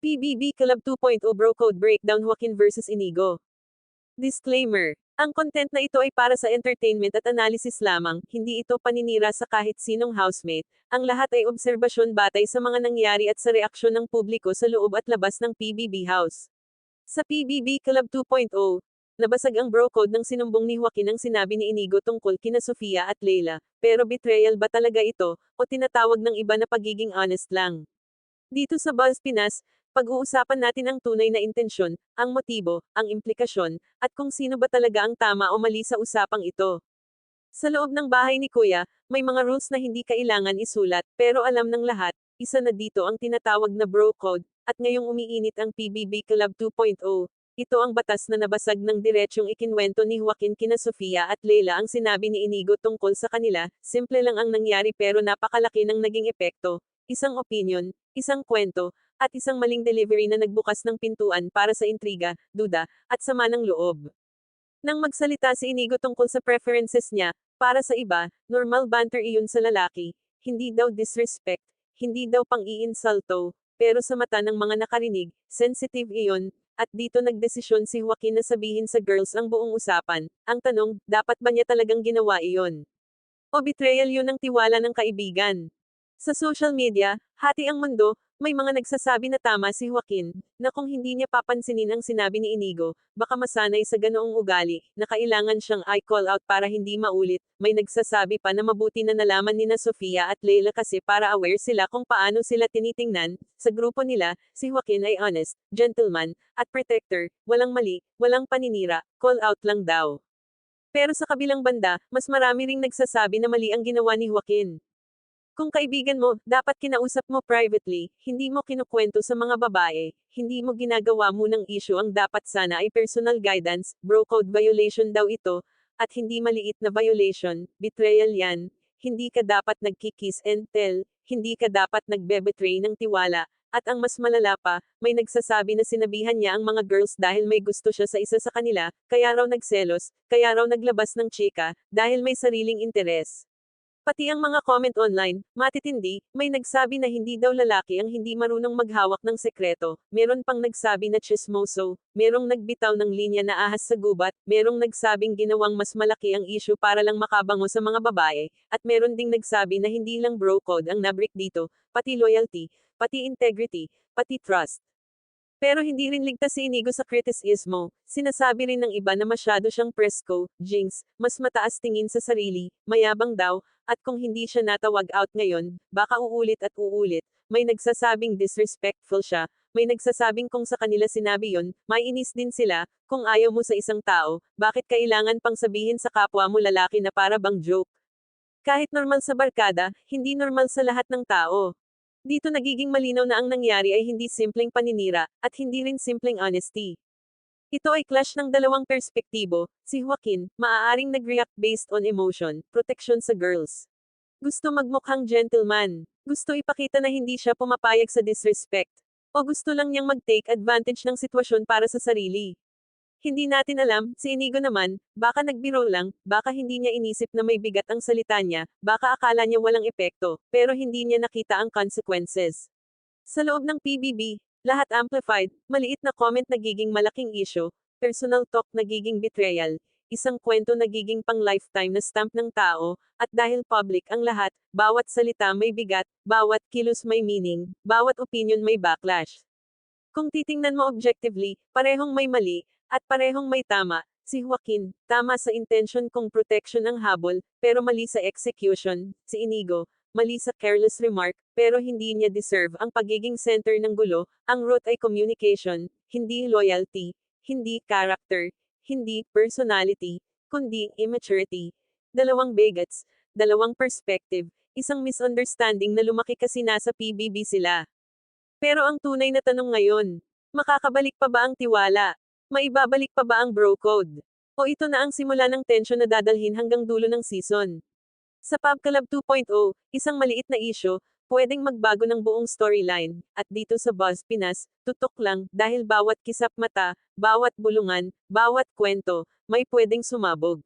PBB Club 2.0 Bro Code Breakdown Joaquin vs Inigo. Disclaimer. Ang content na ito ay para sa entertainment at analysis lamang, hindi ito paninira sa kahit sinong housemate. Ang lahat ay obserbasyon batay sa mga nangyari at sa reaksyon ng publiko sa loob at labas ng PBB House. Sa PBB Club 2.0, nabasag ang bro code ng sinumbong ni Joaquin ang sinabi ni Inigo tungkol kina Sofia at Leila. Pero betrayal ba talaga ito, o tinatawag ng iba na pagiging honest lang? Dito sa Buzz Pinas, pag-uusapan natin ang tunay na intensyon, ang motibo, ang implikasyon, at kung sino ba talaga ang tama o mali sa usapang ito. Sa loob ng bahay ni Kuya, may mga rules na hindi kailangan isulat, pero alam ng lahat, isa na dito ang tinatawag na bro code, at ngayong umiinit ang PBB Club 2.0. Ito ang batas na nabasag ng diretsyong ikinwento ni Joaquin kina Sofia at Leila ang sinabi ni Inigo tungkol sa kanila, simple lang ang nangyari pero napakalaki ng naging epekto, isang opinion, isang kwento, at isang maling delivery na nagbukas ng pintuan para sa intriga, duda, at sama ng loob. Nang magsalita si Inigo tungkol sa preferences niya, para sa iba, normal banter iyon sa lalaki, hindi daw disrespect, hindi daw pang-iinsulto, pero sa mata ng mga nakarinig, sensitive iyon, at dito nagdesisyon si Joaquin na sabihin sa girls ang buong usapan. Ang tanong, dapat ba niya talagang ginawa iyon? O betrayal yun ng tiwala ng kaibigan? Sa social media, hati ang mundo, may mga nagsasabi na tama si Joaquin, na kung hindi niya papansinin ang sinabi ni Inigo, baka masanay sa ganoong ugali, na kailangan siyang I call out para hindi maulit. May nagsasabi pa na mabuti na nalaman ni na Sofia at Leila kasi para aware sila kung paano sila tinitingnan. Sa grupo nila, si Joaquin ay honest, gentleman, at protector, walang mali, walang paninira, call out lang daw. Pero sa kabilang banda, mas marami ring nagsasabi na mali ang ginawa ni Joaquin. Kung kaibigan mo, dapat kinausap mo privately, hindi mo kinukwento sa mga babae, hindi mo ginagawa mo ng issue ang dapat sana ay personal guidance, bro code violation daw ito, at hindi maliit na violation, betrayal yan, hindi ka dapat nagkikiss and tell, hindi ka dapat nagbe-betray ng tiwala, at ang mas malala pa, may nagsasabi na sinabihan niya ang mga girls dahil may gusto siya sa isa sa kanila, kaya raw nagselos, kaya raw naglabas ng chika, dahil may sariling interes. Pati ang mga comment online, matitindi, may nagsabi na hindi daw lalaki ang hindi marunong maghawak ng sekreto, meron pang nagsabi na chismoso, merong nagbitaw ng linya na ahas sa gubat, merong nagsabing ginawang mas malaki ang issue para lang makabango sa mga babae, at meron ding nagsabi na hindi lang bro code ang nabrik dito, pati loyalty, pati integrity, pati trust. Pero hindi rin ligtas si Inigo sa kritisismo, sinasabi rin ng iba na masyado siyang presko, jinx, mas mataas tingin sa sarili, mayabang daw, at kung hindi siya natawag out ngayon, baka uulit at uulit, may nagsasabing disrespectful siya, may nagsasabing kung sa kanila sinabi yon, may inis din sila, kung ayaw mo sa isang tao, bakit kailangan pang sabihin sa kapwa mo lalaki na para bang joke? Kahit normal sa barkada, hindi normal sa lahat ng tao. Dito nagiging malinaw na ang nangyari ay hindi simpleng paninira, at hindi rin simpleng honesty. Ito ay clash ng dalawang perspektibo, si Joaquin, maaaring nag-react based on emotion, protection sa girls. Gusto magmukhang gentleman. Gusto ipakita na hindi siya pumapayag sa disrespect. O gusto lang niyang mag-take advantage ng sitwasyon para sa sarili. Hindi natin alam, si Inigo naman, baka nagbiro lang, baka hindi niya inisip na may bigat ang salita niya, baka akala niya walang epekto, pero hindi niya nakita ang consequences. Sa loob ng PBB, lahat amplified, maliit na comment nagiging malaking issue, personal talk nagiging betrayal, isang kwento nagiging pang lifetime na stamp ng tao, at dahil public ang lahat, bawat salita may bigat, bawat kilos may meaning, bawat opinion may backlash. Kung titingnan mo objectively, parehong may mali, at parehong may tama, si Joaquin, tama sa intention kung protection ang habol, pero mali sa execution, si Inigo, mali sa careless remark, pero hindi niya deserve ang pagiging center ng gulo, ang root ay communication, hindi loyalty, hindi character, hindi personality, kundi immaturity. Dalawang bigots, dalawang perspective, isang misunderstanding na lumaki kasi nasa PBB sila. Pero ang tunay na tanong ngayon, makakabalik pa ba ang tiwala? Maibabalik pa ba ang bro code? O ito na ang simula ng tensyon na dadalhin hanggang dulo ng season? Sa Pub Club 2.0, isang maliit na isyo, pwedeng magbago ng buong storyline, at dito sa Buzz Pinas, tutok lang, dahil bawat kisap mata, bawat bulungan, bawat kwento, may pwedeng sumabog.